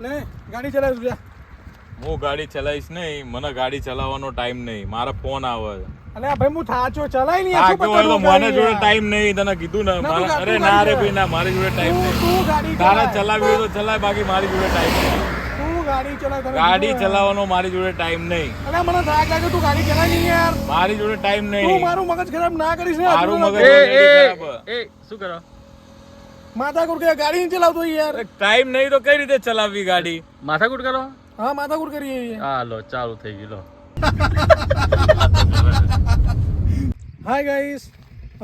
લે ગાડી ચલાવીશ જા. હું ગાડી ચલાવીશ નહીં મને ગાડી ચલાવવાનો ટાઈમ નહીં. મારા ફોન આવે. છે. અલે ભાઈ હું થાચો ચલાય નહીં શું હોય તો મને જોડે ટાઈમ નહીં તને કીધું ને. મારા- અરે ના રે ભાઈ ના મારી જોડે ટાઈમ તું નહીં. તું ગાડી તારા ચલાવી હોય તો ચલાય બાકી મારી જોડે ટાઈમ નહીં. તું ગાડી ચલાવ તને ગાડી ચલાવવાનો મારી જોડે ટાઈમ નહીં. અલે મને થાક લાગે તું ગાડી ચલાય નહીં યાર. મારી જોડે ટાઈમ તું નહીં. મારું મગજ ખરાબ ના કરીશ ને મારું મગજ એ એ શું કરો? માથાકૂટ કે ગાડી નહીં ચલાવતો યાર. ટાઈમ નહીં તો કઈ રીતે ચલાવવી ગાડી? માથાકૂટ કરો? હા માથાકૂટ કરીએ હા લો ચાલુ થઈ ગયું લો. હાય ગાઈસ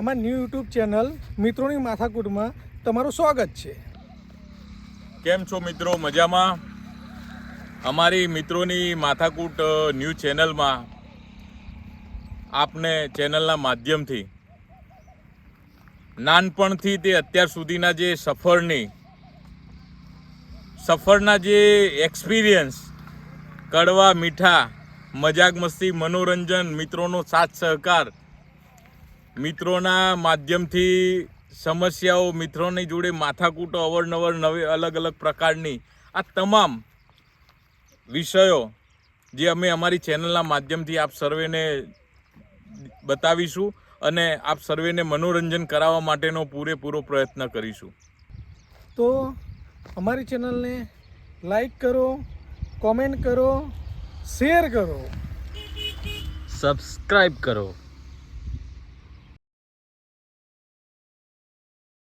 અમારા ન્યૂ યુટ્યુબ ચેનલ મિત્રોની માથાકૂટમાં તમારું સ્વાગત છે. કેમ છો મિત્રો? મજામાં? અમારી મિત્રોની માથાકૂટ ન્યૂ ચેનલમાં આપને ચેનલના માધ્યમથી નાનપણથી તે અત્યાર સુધીના જે સફરની, સફરના જે એક્સપિરિયન્સ, કડવા, મીઠા, મજાક મસ્તી, મનોરંજન, મિત્રોનો સાથ સહકાર, મિત્રોના માધ્યમથી સમસ્યાઓ, મિત્રોની જોડે માથાકૂટો અવરનવર નવી અલગ અલગ પ્રકારની આ તમામ વિષયો જે અમે અમારી ચેનલના માધ્યમથી આપ સર્વેને બતાવીશું અને આપ સર્વેને મનોરંજન કરાવવા માટેનો પૂરેપૂરો પ્રયત્ન કરીશું. તો અમારી ચેનલને લાઈક કરો કોમેન્ટ કરો શેર કરો. સબસ્ક્રાઈબ કરો.